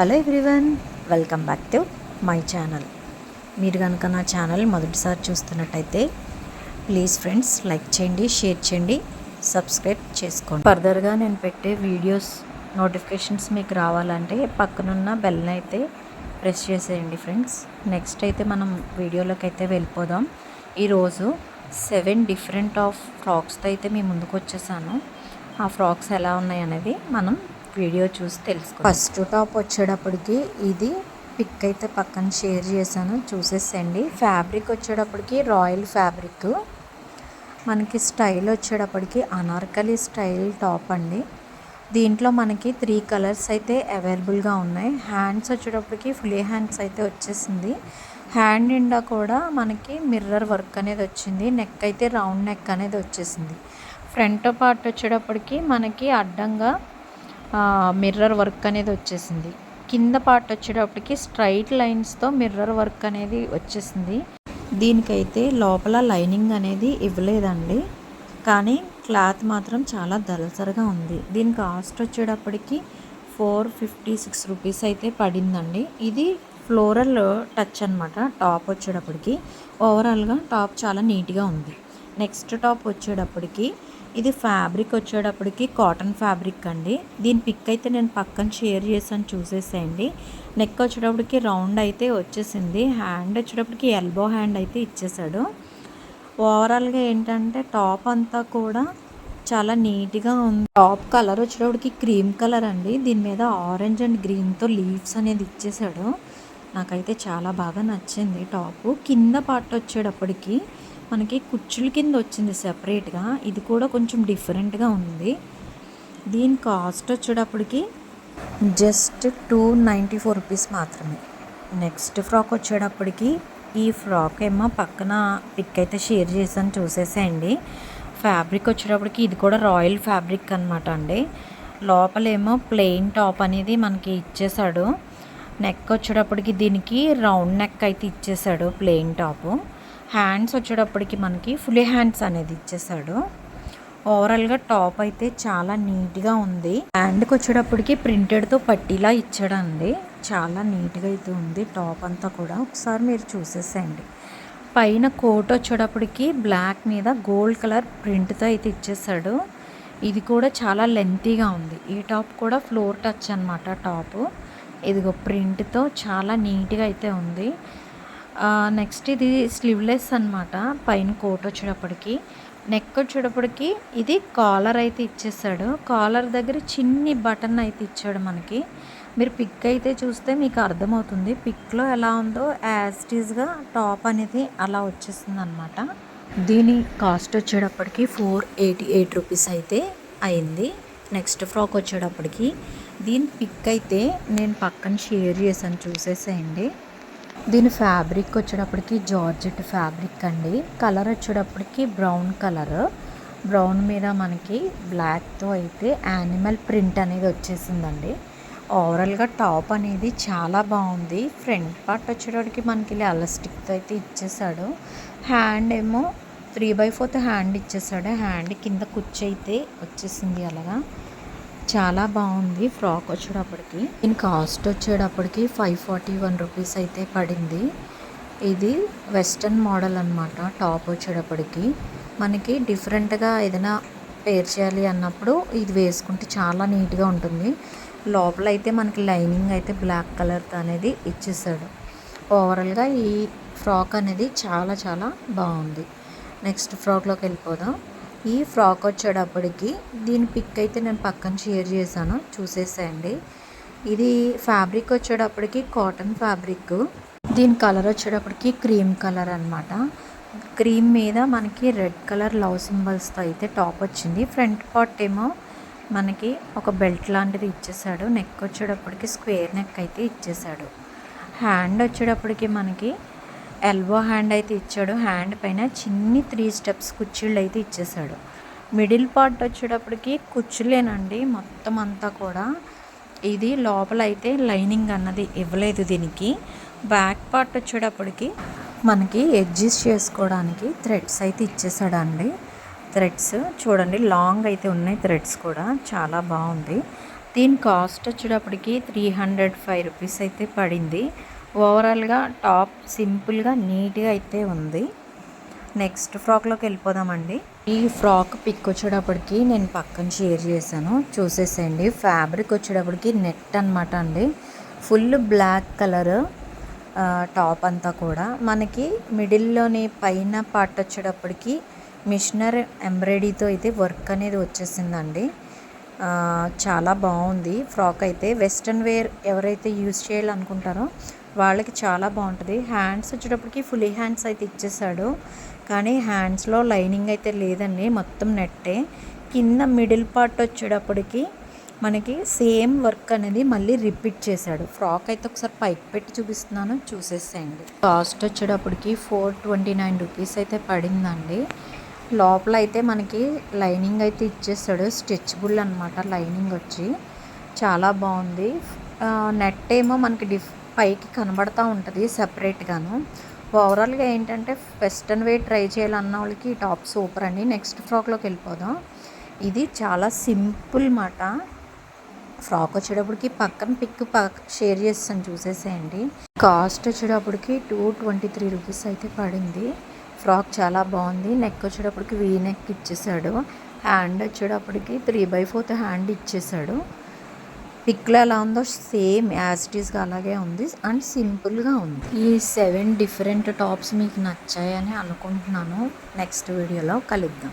Hello everyone welcome back to my channel. మీరు కనుక నా ఛానల్ మొదటిసారి చూస్తున్నట్టయితే ప్లీజ్ ఫ్రెండ్స్ లైక్ చేయండి షేర్ చేయండి సబ్స్క్రైబ్ చేసుకోండి. ఫర్దర్గా నేను పెట్టే వీడియోస్ నోటిఫికేషన్స్ మీకు రావాలంటే పక్కనున్న బెల్ని అయితే ప్రెస్ చేసేయండి ఫ్రెండ్స్. నెక్స్ట్ అయితే మనం వీడియోలోకి అయితే వెళ్ళిపోదాం. ఈరోజు సెవెన్ డిఫరెంట్ ఆఫ్ ఫ్రాక్స్తో అయితే మీ ముందుకు వచ్చేసాను ఆ ఫ్రాక్స్ ఎలా ఉన్నాయి అనేది మనం వీడియో చూసి తెలుసుకో ఫస్ట్ టాప్ వచ్చేటప్పటికి ఇది పిక్ అయితే పక్కన షేర్ చేశాను చూసేసండి ఫ్యాబ్రిక్ వచ్చేటప్పటికి రాయల్ ఫ్యాబ్రిక్. మనకి స్టైల్ వచ్చేటప్పటికి అనార్కలి స్టైల్ టాప్ అండి. దీంట్లో మనకి త్రీ కలర్స్ అయితే అవైలబుల్గా ఉన్నాయి. హ్యాండ్స్ వచ్చేటప్పటికి ఫుల్ హ్యాండ్స్ అయితే వచ్చేసింది. హ్యాండ్ నిండా కూడా మనకి మిర్రర్ వర్క్ అనేది వచ్చింది. నెక్ అయితే రౌండ్ నెక్ అనేది వచ్చేసింది. ఫ్రంట్ పార్ట్ వచ్చేటప్పటికి మనకి అడ్డంగా మిర్రర్ వర్క్ అనేది వచ్చేసింది. కింద పార్ట్ వచ్చేటప్పటికి స్ట్రైట్ లైన్స్తో మిర్రర్ వర్క్ అనేది వచ్చేసింది. దీనికైతే లోపల లైనింగ్ అనేది ఇవ్వలేదండి. కానీ క్లాత్ మాత్రం చాలా దళసరిగా ఉంది. దీని కాస్ట్ వచ్చేటప్పటికి ఫోర్ ఫిఫ్టీ సిక్స్ రూపీస్ అయితే పడిందండి. ఇది ఫ్లోరల్ టచ్ అనమాట టాప్ వచ్చేటప్పటికి. ఓవరాల్గా టాప్ చాలా నీట్గా ఉంది. నెక్స్ట్ టాప్ వచ్చేటప్పటికి ఇది ఫ్యాబ్రిక్ వచ్చేటప్పటికి కాటన్ ఫ్యాబ్రిక్ అండి. దీని పిక్ అయితే నేను పక్కన షేర్ చేశాను చూసేసేయండి. నెక్ వచ్చేటప్పటికి రౌండ్ అయితే వచ్చేసింది. హ్యాండ్ వచ్చేటప్పటికి ఎల్బో హ్యాండ్ అయితే ఇచ్చేసాడు. ఓవరాల్గా ఏంటంటే టాప్ అంతా కూడా చాలా నీట్గా ఉంది. టాప్ కలర్ వచ్చేటప్పటికి క్రీమ్ కలర్ అండి. దీని మీద ఆరెంజ్ అండ్ గ్రీన్తో లీవ్స్ అనేది ఇచ్చేసాడు. నాకైతే చాలా బాగా నచ్చింది టాపు. కింద పార్ట్ వచ్చేటప్పటికి మనకి కుచ్చుల కింద వచ్చింది సెపరేట్గా ఇది కూడా కొంచెం డిఫరెంట్గా ఉంది. దీని కాస్ట్ వచ్చేటప్పటికి just two ninety four rupees మాత్రమే. నెక్స్ట్ ఫ్రాక్ వచ్చేటప్పటికి ఈ ఫ్రాక్ ఏమో పక్కన పిక్ అయితే షేర్ చేశాను చూసేసేయండి. ఫ్యాబ్రిక్ వచ్చేటప్పటికి ఇది కూడా రాయల్ ఫ్యాబ్రిక్ అనమాట అండి. లోపలేమో ప్లెయిన్ టాప్ అనేది మనకి ఇచ్చేసాడు నెక్ వచ్చేటప్పటికి దీనికి రౌండ్ నెక్ అయితే ఇచ్చేసాడు ప్లెయిన్ టాపు హ్యాండ్స్ వచ్చేటప్పటికి మనకి ఫుల్ హ్యాండ్స్ అనేది ఇచ్చేసాడు ఓవరాల్గా టాప్ అయితే చాలా నీట్గా ఉంది. హ్యాండ్కి వచ్చేటప్పటికి ప్రింటెడ్తో పట్టీలా ఇచ్చాడండి. చాలా నీట్గా అయితే ఉంది టాప్ అంతా కూడా. ఒకసారి మీరు చూసేసేయండి. పైన కోట్ వచ్చేటప్పటికి బ్లాక్ మీద గోల్డ్ కలర్ ప్రింట్తో అయితే ఇచ్చేసాడు ఇది కూడా చాలా లెంతీగా ఉంది. ఈ టాప్ కూడా ఫ్లోర్ టచ్ అనమాట టాపు ఇదిగో ప్రింట్తో చాలా నీట్గా అయితే ఉంది. నెక్స్ట్ ఇది స్లీవ్లెస్ అనమాట పైన కోట్ వచ్చేటప్పటికి. నెక్ వచ్చేటప్పటికి ఇది కాలర్ అయితే ఇచ్చేసాడు. కాలర్ దగ్గర చిన్ని బటన్ అయితే ఇచ్చాడు మనకి. మీరు పిక్ అయితే చూస్తే మీకు అర్థమవుతుంది. పిక్లో ఎలా ఉందో యాజ్టీజ్గా టాప్ అనేది అలా వచ్చేస్తుంది అనమాట దీని కాస్ట్ వచ్చేటప్పటికి ఫోర్ ఎయిటీ ఎయిట్ రూపీస్ అయితే అయింది. నెక్స్ట్ ఫ్రాక్ వచ్చేటప్పటికి దీని పిక్ అయితే నేను పక్కన షేర్ చేశాను చూసేసేయండి. దీని ఫ్యాబ్రిక్ వచ్చేటప్పటికి జార్జెట్ ఫ్యాబ్రిక్ అండి. కలర్ వచ్చేటప్పటికి బ్రౌన్ కలర్. బ్రౌన్ మీద మనకి బ్లాక్తో అయితే యానిమల్ ప్రింట్ అనేది వచ్చేసిందండి. ఓవరాల్గా టాప్ అనేది చాలా బాగుంది. ఫ్రంట్ పార్ట్ వచ్చేటప్పటికి మనకి ఇలా ఎలాస్టిక్తో అయితే ఇచ్చేసాడు. హ్యాండ్ ఏమో త్రీ బై ఫోర్త్ హ్యాండ్ ఇచ్చేసాడు. హ్యాండ్ కింద కుర్చీ అయితే వచ్చేసింది అలాగా. చాలా బాగుంది ఫ్రాక్ వచ్చేటప్పటికి. దీని కాస్ట్ వచ్చేటప్పటికి ఫైవ్ ఫార్టీ వన్ రూపీస్ అయితే పడింది. ఇది వెస్ట్రన్ మోడల్ అనమాట టాప్ వచ్చేటప్పటికి. మనకి డిఫరెంట్గా ఏదైనా పేర్ చేయాలి అన్నప్పుడు ఇది వేసుకుంటే చాలా నీట్గా ఉంటుంది. లోపల అయితే మనకి లైనింగ్ అయితే బ్లాక్ కలర్ అనేది ఇచ్చేసాడు. ఓవరాల్గా ఈ ఫ్రాక్ అనేది చాలా చాలా బాగుంది. నెక్స్ట్ ఫ్రాక్లోకి వెళ్ళిపోదాం. ఈ ఫ్రాక్ వచ్చేటప్పటికి దీని పిక్ అయితే నేను పక్కన షేర్ చేశాను చూసేసేయండి. ఇది ఫ్యాబ్రిక్ వచ్చేటప్పటికి కాటన్ ఫ్యాబ్రిక్. దీని కలర్ వచ్చేటప్పటికి క్రీమ్ కలర్ అనమాట క్రీమ్ మీద మనకి రెడ్ కలర్ లవ్ సింబల్స్తో అయితే టాప్ వచ్చింది. ఫ్రంట్ పార్ట్ ఏమో మనకి ఒక బెల్ట్ లాంటిది ఇచ్చేసాడు. నెక్ వచ్చేటప్పటికి స్క్వేర్ నెక్ అయితే ఇచ్చేసాడు. హ్యాండ్ వచ్చేటప్పటికి మనకి ఎల్బో హ్యాండ్ అయితే ఇచ్చాడు. హ్యాండ్ పైన చిన్ని త్రీ స్టెప్స్ కుర్చీళ్ళు అయితే ఇచ్చేసాడు మిడిల్ పార్ట్ వచ్చేటప్పటికి కుర్చీలేనండి. మొత్తం అంతా కూడా ఇది లోపల అయితే లైనింగ్ అన్నది ఇవ్వలేదు దీనికి. బ్యాక్ పార్ట్ వచ్చేటప్పటికి మనకి అడ్జస్ట్ చేసుకోవడానికి థ్రెడ్స్ అయితే ఇచ్చేసాడండి థ్రెడ్స్ చూడండి లాంగ్ అయితే ఉన్నాయి థ్రెడ్స్ కూడా. చాలా బాగుంది. దీని కాస్ట్ వచ్చేటప్పటికి త్రీ హండ్రెడ్ ఫైవ్ రూపీస్ అయితే పడింది. ఓవరాల్గా టాప్ సింపుల్గా నీట్గా అయితే ఉంది. నెక్స్ట్ ఫ్రాక్లోకి వెళ్ళిపోదామండి. ఈ ఫ్రాక్ పిక్ వచ్చేటప్పటికి నేను పక్కన షేర్ చేశాను. చూసేసేయండి. ఫ్యాబ్రిక్ వచ్చేటప్పటికి నెట్ అనమాట అండి. ఫుల్ బ్లాక్ కలర్ టాప్ అంతా కూడా. మనకి మిడిల్లోని పైన పార్ట్ వచ్చేటప్పటికి మిషనర్ ఎంబ్రాయిడరీతో అయితే వర్క్ అనేది వచ్చేసిందండి. చాలా బాగుంది. ఫ్రాక్ అయితే వెస్ట్రన్ వేర్ ఎవరైతే యూజ్ చేయాలనుకుంటారో వాళ్ళకి చాలా బాగుంటుంది. హ్యాండ్స్ వచ్చేటప్పటికి ఫుల్ హ్యాండ్స్ అయితే ఇచ్చేసాడు. కానీ హ్యాండ్స్లో లైనింగ్ అయితే లేదండి. మొత్తం నెట్టే. కింద మిడిల్ పార్ట్ వచ్చేటప్పటికి మనకి సేమ్ వర్క్ అనేది మళ్ళీ రిపీట్ చేశాడు. ఫ్రాక్ అయితే ఒకసారి పైకి పెట్టి చూపిస్తున్నాను. చూసేసేయండి. కాస్ట్ వచ్చేటప్పటికి ఫోర్ ట్వంటీ నైన్ రూపీస్ అయితే పడిందండి. లోపల అయితే మనకి లైనింగ్ అయితే ఇచ్చేస్తాడు. స్టిచ్బుల్ అనమాట లైనింగ్ వచ్చి. చాలా బాగుంది. నెట్ ఏమో మనకి డిఫ్ పైకి కనబడతా ఉంటుంది సపరేట్గాను ఓవరాల్గా ఏంటంటే వెస్ట్రన్ వే ట్రై చేయాలన్న వాళ్ళకి ఈ టాప్ సూపర్ అండి. నెక్స్ట్ ఫ్రాక్లోకి వెళ్ళిపోదాం. ఇది చాలా సింపుల్ మాట. ఫ్రాక్ వచ్చేటప్పటికి పక్కన పిక్ పక్ షేర్ చేస్తాను. చూసేసేయండి. కాస్ట్ వచ్చేటప్పటికి టూ ట్వంటీ త్రీ రూపీస్ అయితే పడింది. ఫ్రాక్ చాలా బాగుంది. నెక్ వచ్చేటప్పటికి వీ నెక్ ఇచ్చేసాడు. హ్యాండ్ వచ్చేటప్పటికి త్రీ బై ఫోర్త్ హ్యాండ్ ఇచ్చేసాడు. పిక్లో ఎలా ఉందో సేమ్ యాజ్ ఇట్ ఈస్గా అలాగే ఉంది. అండ్ సింపుల్గా ఉంది. ఈ సెవెన్ డిఫరెంట్ టాప్స్ మీకు నచ్చాయని అనుకుంటున్నాను. నెక్స్ట్ వీడియోలో కలుద్దాం.